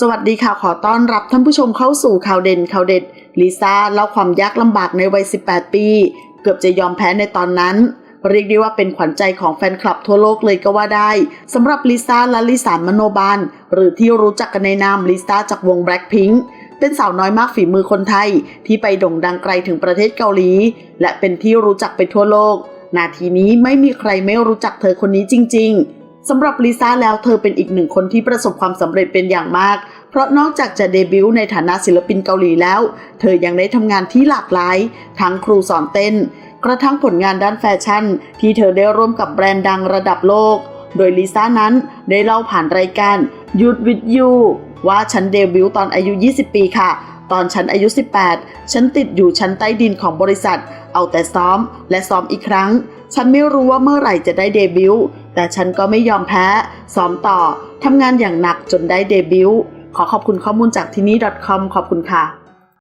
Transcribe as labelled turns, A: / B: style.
A: สวัสดีค่ะ ขอต้อนรับท่านผู้ชมเข้าสู่ข่าวเด่นข่าวเด็ดลิซ่าเล่าความยากลำบากในวัย 18 ปี เกือบจะยอมแพ้ในตอนนั้น เรียกได้ว่าเป็นขวัญใจของแฟนคลับทั่วโลกเลยก็ว่าได้สำหรับลิซ่าและลิสานมโนบาล หรือที่รู้จักกันในนามลิซ่าจากวง Blackpink เป็นสาวน้อยมากฝีมือคนไทย ที่ไปโด่งดังไกลถึงประเทศเกาหลี และเป็นที่รู้จักไปทั่วโลก นาทีนี้ไม่มีใครไม่รู้จักเธอคนนี้จริง ๆ สำหรับลิซ่าแล้วเธอเป็นอีกหนึ่งคนที่ประสบความสำเร็จเป็นอย่างมาก เพราะนอกจากจะเดบิวต์ในฐานะศิลปินเกาหลีแล้ว เธอยังได้ทำงานที่หลากหลาย ทั้งครูสอนเต้น กระทั่งผลงานด้านแฟชั่น ที่เธอได้ร่วมกับแบรนด์ดังระดับโลก โดยลิซ่านั้นได้เล่าผ่านรายการ Youth with You ว่าฉันเดบิวต์ตอนอายุ 20 ปีค่ะ ตอนฉันอายุ 18 ฉันติดอยู่ชั้นใต้ดินของบริษัท เอาแต่ซ้อม และซ้อมอีกครั้ง ฉันไม่รู้ว่าเมื่อไหร่จะได้เดบิวต์ แต่ฉันก็ไม่ยอมแพ้ ซ้อมต่อ ทำงานอย่างหนักจนได้เดบิวต์ ขอขอบคุณข้อมูลจากที่นี่ .com ขอบคุณค่ะ